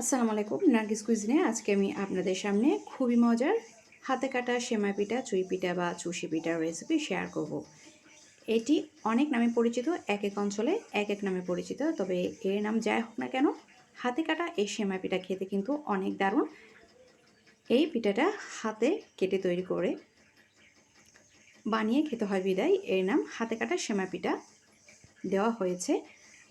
আসসালামু আলাইকুম, নার্গিস কুইজিনে আজকে আমি আপনাদের সামনে খুবই মজার হাতে কাটা সেমাই পিঠা, চুই পিঠা বা চুষি পিঠার রেসিপি শেয়ার করব। এটি অনেক নামে পরিচিত, এক এক অঞ্চলে এক এক নামে পরিচিত, তবে এর নাম যাই হোক না কেন, হাতে কাটা এই সেমাই পিঠা খেতে কিন্তু অনেক দারুণ এই পিঠাটা হাতে কেটে তৈরি করে বানিয়ে খেতে হয় বিদায় এর নাম হাতে কাটা সেমাই পিঠা দেওয়া হয়েছে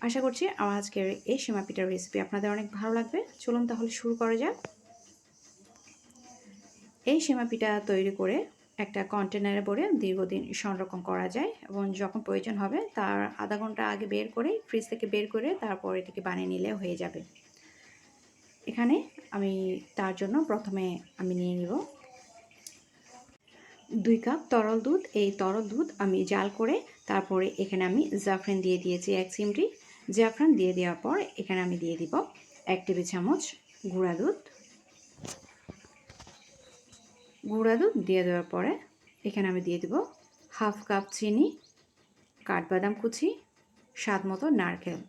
আশা করছি আমার আজকের এই সীমা পিঠার রেসিপি আপনাদের অনেক ভালো লাগবে। চলুন তাহলে শুরু করা যাক। এই সীমা পিঠা তৈরি করে একটা কন্টেনারে ভরে দীর্ঘদিন সংরক্ষণ করা যায় এবং যখন প্রয়োজন হবে তার আধা ঘণ্টা আগে বের করে ফ্রিজ থেকে বের করে তারপর এটাকে বানিয়ে নিলে হয়ে যাবে। এখানে আমি তার জন্য প্রথমে আমি নিয়ে নিব। দুই কাপ তরল দুধ, এই তরল দুধ আমি জাল করে তারপরে এখানে আমি জাফরান দিয়ে দিয়েছি এক চিমটি। জাফরান দিয়ে দেওয়ার পর এখানে আমি দিয়ে দিব এক টেবিল চামচ গুঁড়া দুধ। গুঁড়া দুধ দিয়ে দেওয়ার পরে এখানে আমি দিয়ে দিব হাফ কাপ চিনি, কাঠবাদাম কুচি, স্বাদ মতো নারকেল।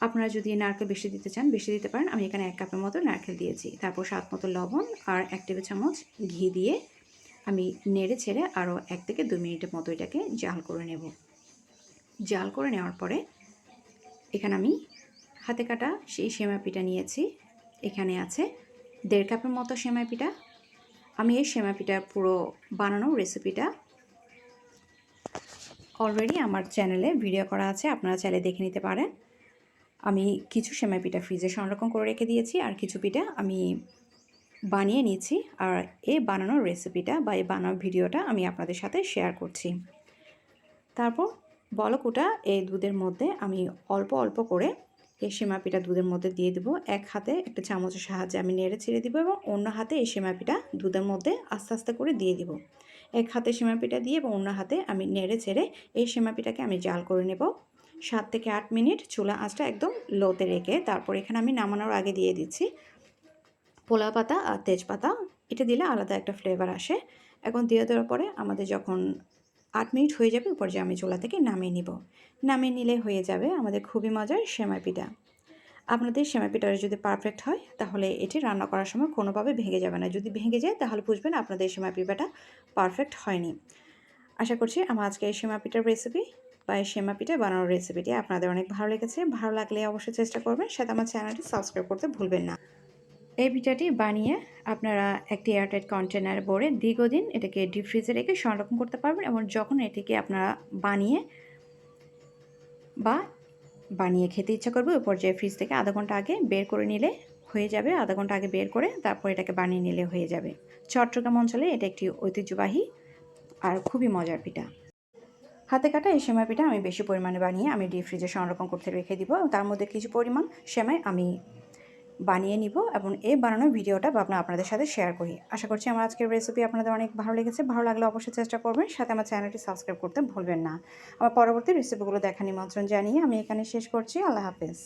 আপনারা যদি নারকেল বেশি দিতে চান, বেশি দিতে পারেন। আমি এখানে এক কাপের মতো নারকেল দিয়েছি। তারপর স্বাদ মতো লবণ আর এক টেবিল চামচ ঘি দিয়ে আমি নেড়ে ছেড়ে আরও এক থেকে দু মিনিটের মতো এটাকে জাল করে নেব। জাল করে নেওয়ার পরে এখানে আমি হাতে কাটা সেই সেমাই পিঠা নিয়েছি। এখানে আছে দেড় কাপের মতো সেমাই পিঠা। আমি এই সেমাই পিঠার পুরো বানানো রেসিপিটা অলরেডি আমার চ্যানেলে ভিডিও করা আছে, আপনারা চাইলে দেখে নিতে পারেন। আমি কিছু সেমাই পিঠা ফ্রিজে সংরক্ষণ করে রেখে দিয়েছি আর কিছু পিঠা আমি বানিয়ে নিয়েছি আর এই বানানোর রেসিপিটা বা এই বানানোর ভিডিওটা আমি আপনাদের সাথে শেয়ার করছি। তারপর বলকুটা এই দুধের মধ্যে আমি অল্প অল্প করে এই সেমাপিটা দুধের মধ্যে দিয়ে দেবো। এক হাতে একটা চামচের সাহায্যে আমি নেড়ে ছেড়ে দিব এবং অন্য হাতে এই সেমাপিটা দুধের মধ্যে আস্তে আস্তে করে দিয়ে দিব। এক হাতে সেমাপিটা দিয়ে এবং অন্য হাতে আমি নেড়ে ছেড়ে এই সেমাপিটাকে আমি জাল করে নেব। সাত থেকে আট মিনিট চুলা আঁচটা একদম লোতে রেখে তারপর এখানে আমি নামানোর আগে দিয়ে দিচ্ছি পোলা পাতা আর তেজপাতা। এটা দিলে আলাদা একটা ফ্লেভার আসে। এখন দিয়ে দেওয়ার পরে আমাদের যখন আট মিনিট হয়ে যাবে পর্যায়ে আমি চুলা থেকে নামিয়ে নিব। নামিয়ে নিলে হয়ে যাবে আমাদের খুবই মজার সেমাই পিঠা। আপনাদের সেমাই পিঠাটা যদি পারফেক্ট হয়, তাহলে এটি রান্না করার সময় কোনোভাবে ভেঙে যাবে না। যদি ভেঙে যায়, তাহলে বুঝবেন আপনাদের সেমাই পিঠাটা পারফেক্ট হয়নি। আশা করছি আমার আজকে এই সেমা পিঠার রেসিপি বা এই সেমা পিঠা বানানোর রেসিপিটি আপনাদের অনেক ভালো লেগেছে। ভালো লাগলে অবশ্যই চেষ্টা করবেন। সাথে আমার চ্যানেলটি সাবস্ক্রাইব করতে ভুলবেন না। এই পিঠাটি বানিয়ে আপনারা একটি এয়ারটাইট কন্টেনার ভরে দীর্ঘদিন এটাকে ডিপ ফ্রিজে রেখে সংরক্ষণ করতে পারবেন এবং যখন এটিকে আপনারা বানিয়ে বা বানিয়ে খেতে ইচ্ছা করবে, ওই পর্যায়ে ফ্রিজ থেকে আধা ঘণ্টা আগে বের করে নিলে হয়ে যাবে। আধা ঘণ্টা আগে বের করে তারপর এটাকে বানিয়ে নিলে হয়ে যাবে। চট্টগ্রাম অঞ্চলে এটা একটি ঐতিহ্যবাহী আর খুবই মজার পিঠা। হাতে কাটা এই সেমাই পিঠা আমি বেশি পরিমাণে বানিয়ে আমি ডিপ ফ্রিজে সংরক্ষণ করতে রেখে দিব তার মধ্যে কিছু পরিমাণ সেমাই আমি বানিয়ে নিব এবং এই বানানোর ভিডিওটা ভাবনা আপনাদের সাথে শেয়ার করি। আশা করছি আমার আজকের রেসিপি আপনাদের অনেক ভালো লেগেছে। ভালো লাগলে অবশ্যই চেষ্টা করবেন। সাথে আমার চ্যানেলটি সাবস্ক্রাইব করতে ভুলবেন না। আমার পরবর্তী রেসিপিগুলো দেখা নিমন্ত্রণ জানিয়ে আমি এখানে শেষ করছি। আল্লাহ হাফেজ।